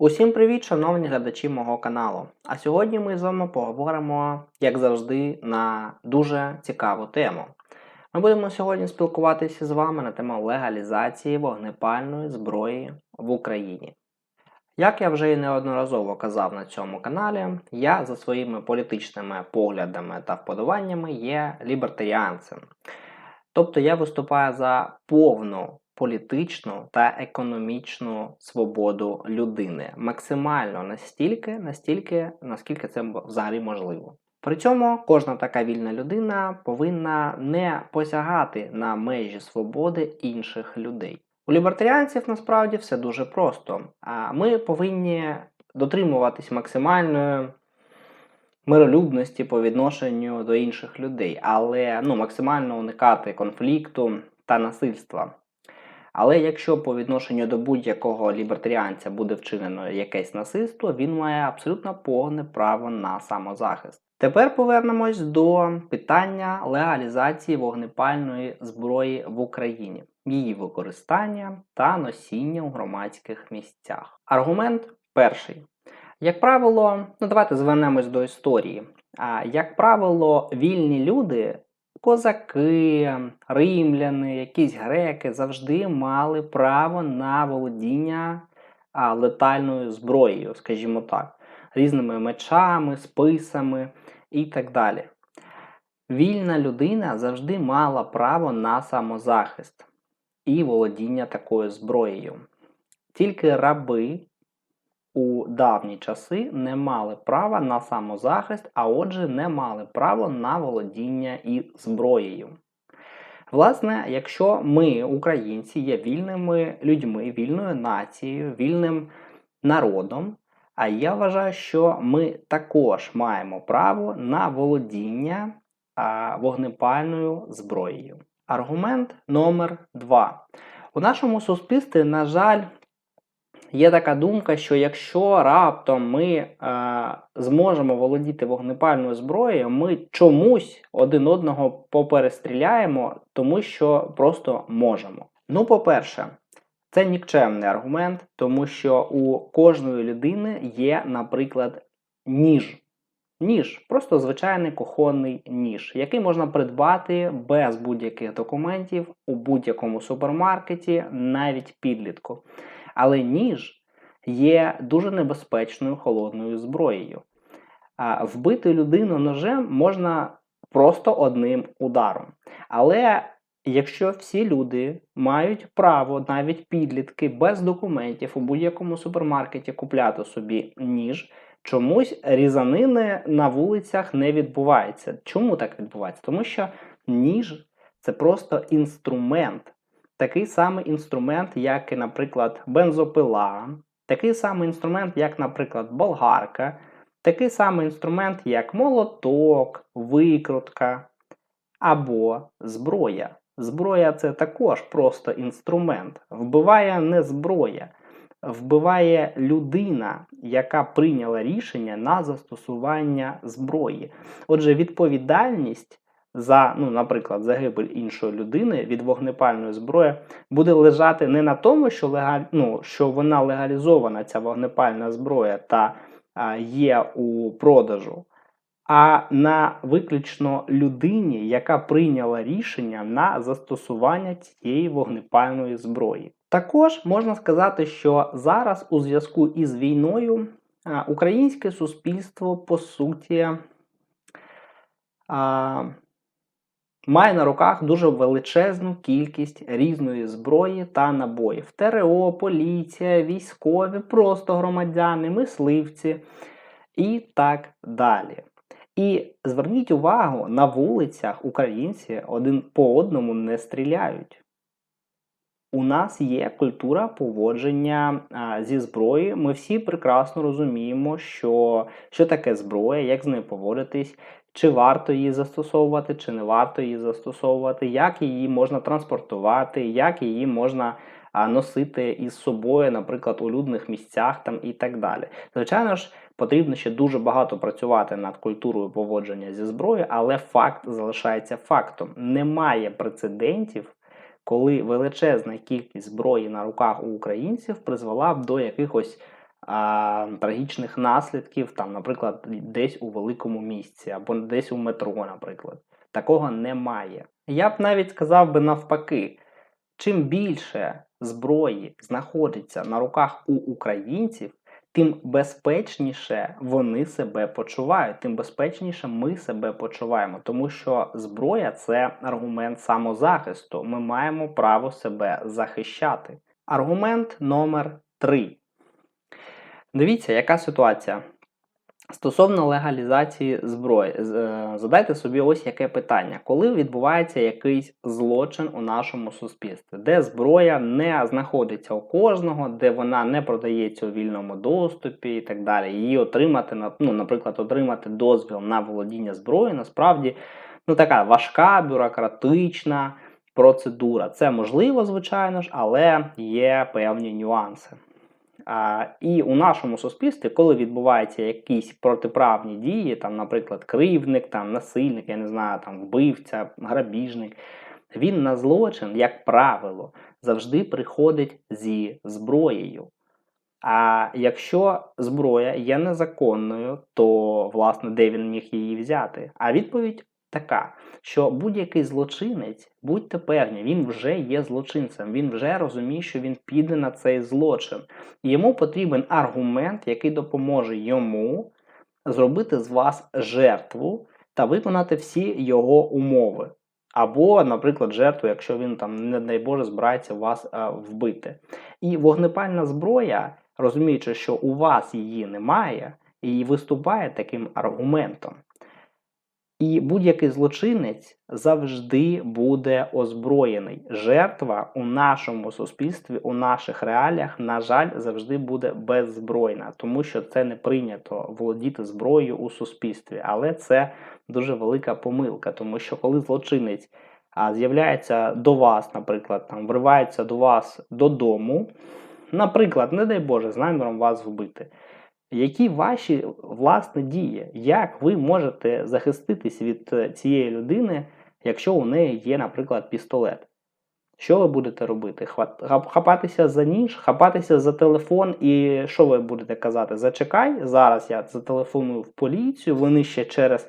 Усім привіт, шановні глядачі мого каналу. А сьогодні ми з вами поговоримо, як завжди, на дуже цікаву тему. Ми будемо сьогодні спілкуватися з вами на тему легалізації вогнепальної зброї в Україні. Як я вже і неодноразово казав на цьому каналі, я за своїми політичними поглядами та вподобаннями є лібертаріанцем. Тобто я виступаю за повну політичну та економічну свободу людини максимально настільки, настільки, наскільки це взагалі можливо. При цьому кожна така вільна людина повинна не посягати на межі свободи інших людей. У лібертаріанців насправді все дуже просто. А ми повинні дотримуватись максимальної миролюбності по відношенню до інших людей, але ну, максимально уникати конфлікту та насильства. Але якщо по відношенню до будь-якого лібертаріанця буде вчинено якесь насильство, він має абсолютно повне право на самозахист. Тепер повернемось до питання легалізації вогнепальної зброї в Україні, її використання та носіння у громадських місцях. Аргумент перший. Як правило, ну давайте звернемось до історії. А як правило, вільні люди козаки, римляни, якісь греки завжди мали право на володіння летальною зброєю, скажімо так, різними мечами, списами і так далі. Вільна людина завжди мала право на самозахист і володіння такою зброєю. Тільки раби у давні часи не мали права на самозахист, а отже, не мали права на володіння і зброєю. Власне, якщо ми, українці, є вільними людьми, вільною нацією, вільним народом, а я вважаю, що ми також маємо право на володіння вогнепальною зброєю. Аргумент номер два. У нашому суспільстві, на жаль, Є така думка, що якщо раптом ми е, зможемо володіти вогнепальною зброєю, ми чомусь один одного поперестріляємо, тому що просто можемо. Ну, по-перше, це нікчемний аргумент, тому що у кожної людини є, наприклад, ніж. Ніж, просто звичайний кухонний ніж, який можна придбати без будь-яких документів у будь-якому супермаркеті, навіть підлітку. Але ніж є дуже небезпечною холодною зброєю. Вбити людину ножем можна просто одним ударом. Але якщо всі люди мають право, навіть підлітки, без документів у будь-якому супермаркеті купляти собі ніж, чомусь різанини на вулицях не відбувається. Чому так відбувається? Тому що ніж це просто інструмент такий самий інструмент, як, наприклад, бензопила, такий самий інструмент, як, наприклад, болгарка, такий самий інструмент, як молоток, викрутка або зброя. Зброя це також просто інструмент. Вбиває не зброя, вбиває людина, яка прийняла рішення на застосування зброї. Отже, відповідальність за, ну, наприклад, загибель іншої людини від вогнепальної зброї буде лежати не на тому, що легаль... ну, що вона легалізована, ця вогнепальна зброя та а, є у продажу, а на виключно людині, яка прийняла рішення на застосування цієї вогнепальної зброї. Також можна сказати, що зараз у зв'язку із війною а, українське суспільство по суті. А, має на руках дуже величезну кількість різної зброї та набоїв: ТРО, поліція, військові, просто громадяни, мисливці і так далі. І зверніть увагу, на вулицях українці один по одному не стріляють. У нас є культура поводження зі зброєю. Ми всі прекрасно розуміємо, що що таке зброя, як з нею поводитись, чи варто її застосовувати, чи не варто її застосовувати, як її можна транспортувати, як її можна носити із собою, наприклад, у людних місцях там і так далі. Звичайно ж, потрібно ще дуже багато працювати над культурою поводження зі зброєю, але факт залишається фактом. Немає прецедентів. Коли величезна кількість зброї на руках у українців призвела б до якихось а, трагічних наслідків, там, наприклад, десь у великому місці або десь у метро, наприклад. Такого немає. Я б навіть сказав би навпаки, чим більше зброї знаходиться на руках у українців, тим безпечніше вони себе почувають, тим безпечніше ми себе почуваємо, тому що зброя це аргумент самозахисту. Ми маємо право себе захищати. Аргумент номер 3. Дивіться, яка ситуація. Стосовно легалізації зброї, е, задайте собі ось яке питання: коли відбувається якийсь злочин у нашому суспільстві, де зброя не знаходиться у кожного, де вона не продається у вільному доступі і так далі, її отримати ну, наприклад, отримати дозвіл на володіння зброєю, насправді ну така важка, бюрократична процедура. Це можливо, звичайно ж, але є певні нюанси. І у нашому суспільстві, коли відбуваються якісь протиправні дії, там, наприклад, кривдник, там, насильник, я не знаю, там, вбивця, грабіжник, він на злочин, як правило, завжди приходить зі зброєю. А якщо зброя є незаконною, то власне де він міг її взяти? А відповідь така, що будь-який злочинець, будьте певні, він вже є злочинцем, він вже розуміє, що він піде на цей злочин. Йому потрібен аргумент, який допоможе йому зробити з вас жертву та виконати всі його умови. Або, наприклад, жертву, якщо він там, не дай Боже, збирається вас а, вбити. І вогнепальна зброя, розуміючи, що у вас її немає, і виступає таким аргументом. І будь-який злочинець завжди буде озброєний. Жертва у нашому суспільстві, у наших реаліях, на жаль, завжди буде беззбройна, тому що це не прийнято володіти зброєю у суспільстві. Але це дуже велика помилка, тому що коли злочинець з'являється до вас, наприклад, там вривається до вас додому, наприклад, не дай Боже, з наміром вас вбити. Які ваші власні дії? Як ви можете захиститись від е, цієї людини, якщо у неї є, наприклад, пістолет? Що ви будете робити? Хапатися за ніж, хапатися за телефон, і що ви будете казати? Зачекай, зараз я зателефоную в поліцію, вони ще через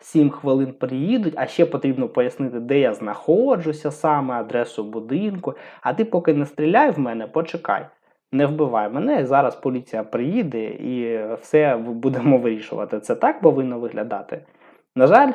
7 хвилин приїдуть, а ще потрібно пояснити, де я знаходжуся, саме адресу будинку. А ти поки не стріляй в мене, почекай. Не вбивай мене, зараз поліція приїде і все будемо вирішувати. Це так повинно виглядати. На жаль,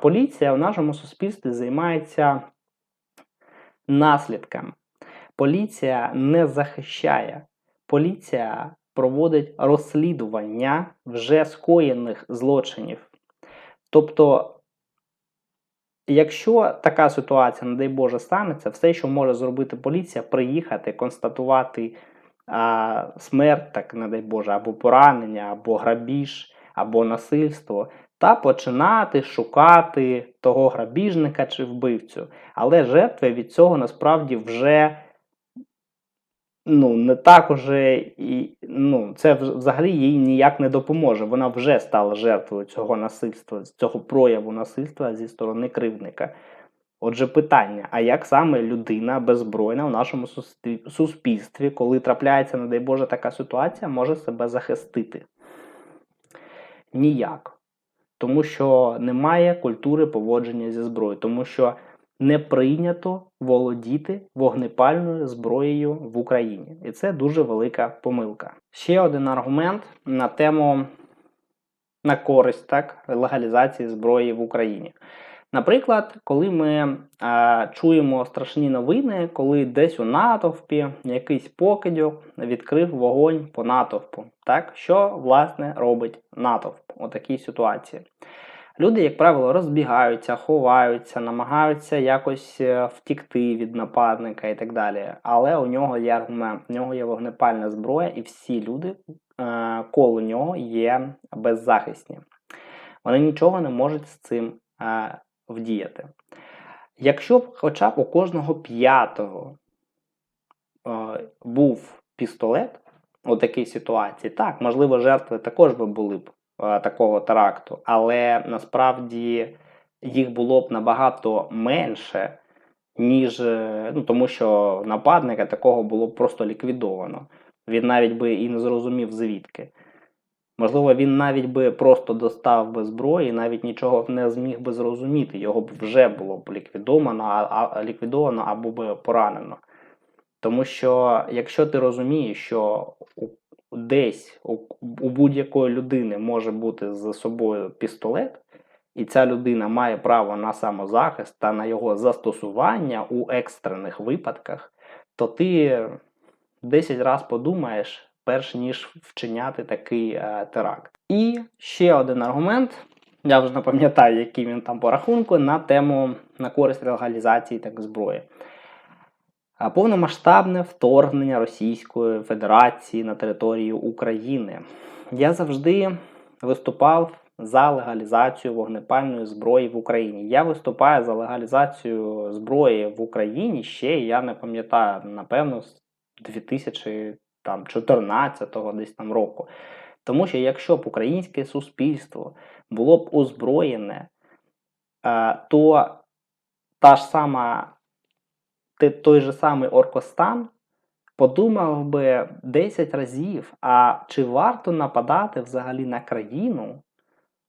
поліція в нашому суспільстві займається наслідками. Поліція не захищає. Поліція проводить розслідування вже скоєних злочинів. Тобто, якщо така ситуація, не дай Боже, станеться, все, що може зробити поліція, приїхати, констатувати а, смерть, так не дай Боже, або поранення, або грабіж, або насильство, та починати шукати того грабіжника чи вбивцю. Але жертви від цього насправді вже ну, не так уже і ну, це взагалі їй ніяк не допоможе. Вона вже стала жертвою цього насильства, цього прояву насильства зі сторони кривдника. Отже, питання: а як саме людина беззбройна в нашому суспільстві, коли трапляється, не дай Боже, така ситуація, може себе захистити? Ніяк. Тому що немає культури поводження зі зброєю, тому що не прийнято володіти вогнепальною зброєю в Україні. І це дуже велика помилка. Ще один аргумент на тему на користь так, легалізації зброї в Україні. Наприклад, коли ми е, чуємо страшні новини, коли десь у натовпі якийсь покидьок відкрив вогонь по натовпу. Так? Що власне робить натовп у такій ситуації? Люди, як правило, розбігаються, ховаються, намагаються якось е, втікти від нападника і так далі. Але у нього є аргумент, у нього є вогнепальна зброя, і всі люди е, коло нього є беззахисні. Вони нічого не можуть з цим е, вдіяти. Якщо б хоча б у кожного п'ятого був пістолет у такій ситуації, так, можливо, жертви також би були б такого теракту, але насправді їх було б набагато менше, ніж е, ну, тому що нападника такого було б просто ліквідовано. Він навіть би і не зрозумів звідки. Можливо, він навіть би просто достав би зброї, навіть нічого не зміг би зрозуміти. Його б вже було б ліквідовано, а, ліквідовано або б поранено. Тому що якщо ти розумієш, що десь у, у будь-якої людини може бути за собою пістолет, і ця людина має право на самозахист та на його застосування у екстрених випадках, то ти 10 разів подумаєш, перш ніж вчиняти такий е, теракт. І ще один аргумент. Я вже не пам'ятаю, який він там по рахунку, на тему на користь легалізації так зброї. Повномасштабне вторгнення Російської Федерації на територію України. Я завжди виступав за легалізацію вогнепальної зброї в Україні. Я виступаю за легалізацію зброї в Україні ще, я не пам'ятаю, напевно, з 2014 десь там року. Тому що якщо б українське суспільство було б озброєне, е, то та ж сама, той же самий Оркостан подумав би 10 разів, а чи варто нападати взагалі на країну,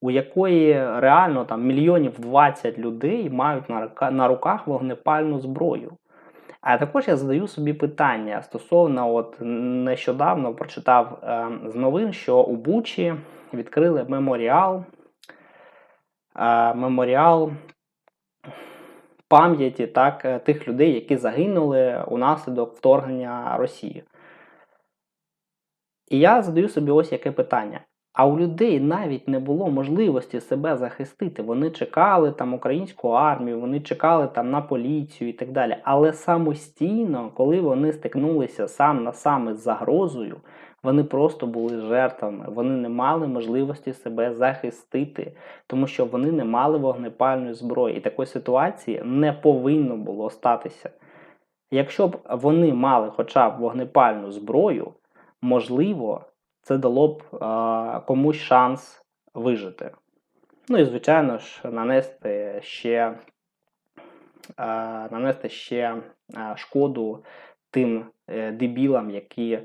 у якої реально там мільйонів 20 людей мають на руках вогнепальну зброю. А також я задаю собі питання стосовно, от нещодавно прочитав е, з новин, що у Бучі відкрили меморіал, е, меморіал пам'яті так, е, тих людей, які загинули унаслідок вторгнення Росії. І я задаю собі ось яке питання. А у людей навіть не було можливості себе захистити. Вони чекали там українську армію, вони чекали там на поліцію і так далі. Але самостійно, коли вони стикнулися сам на сам із загрозою, вони просто були жертвами. Вони не мали можливості себе захистити, тому що вони не мали вогнепальної зброї. І такої ситуації не повинно було статися. Якщо б вони мали хоча б вогнепальну зброю, можливо це дало б а, комусь шанс вижити. Ну і, звичайно ж, нанести ще а, нанести ще шкоду тим е, дебілам, які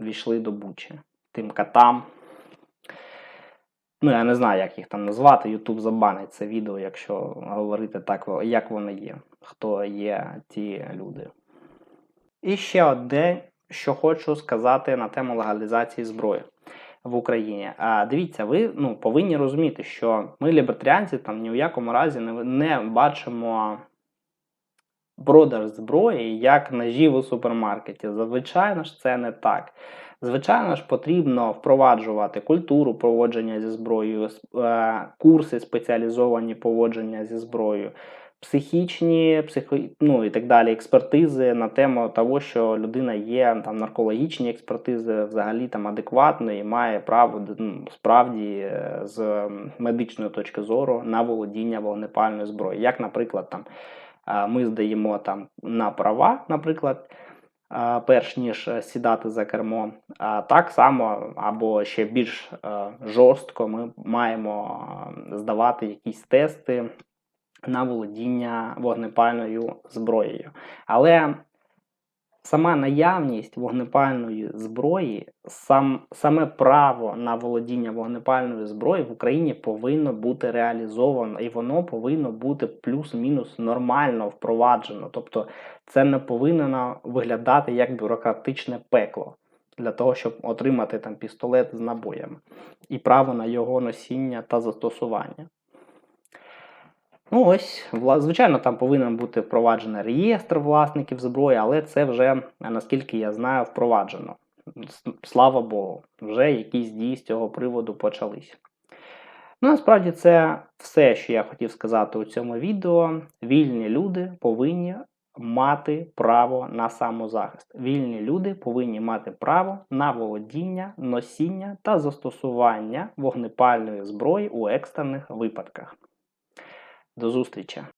війшли до Бучі, тим катам. Ну, я не знаю, як їх там назвати. Ютуб забанить це відео, якщо говорити так, як воно є, хто є ті люди. І ще одне що хочу сказати на тему легалізації зброї в Україні. А дивіться, ви ну, повинні розуміти, що ми, лібертаріанці, там ні в якому разі не, не бачимо продаж зброї як ножів у супермаркеті. Звичайно ж, це не так. Звичайно ж, потрібно впроваджувати культуру поводження зі зброєю, е, курси спеціалізовані поводження зі зброєю психічні, психо, ну і так далі, експертизи на тему того, що людина є там наркологічні експертизи, взагалі там адекватно і має право ну, справді е, з медичної точки зору на володіння вогнепальною зброєю. Як, наприклад, там ми здаємо там на права, наприклад. Перш ніж сідати за кермо, а так само або ще більш жорстко ми маємо здавати якісь тести на володіння вогнепальною зброєю. Але сама наявність вогнепальної зброї, сам, саме право на володіння вогнепальною зброєю в Україні повинно бути реалізовано, і воно повинно бути плюс-мінус нормально впроваджено. Тобто це не повинно виглядати як бюрократичне пекло. Для того, щоб отримати там пістолет з набоями і право на його носіння та застосування. Ну ось, звичайно, там повинен бути впроваджений реєстр власників зброї, але це вже, наскільки я знаю, впроваджено. Слава Богу, вже якісь дії з цього приводу почались. Ну, насправді, це все, що я хотів сказати у цьому відео. Вільні люди повинні мати право на самозахист. Вільні люди повинні мати право на володіння, носіння та застосування вогнепальної зброї у екстрених випадках. До зустрічі!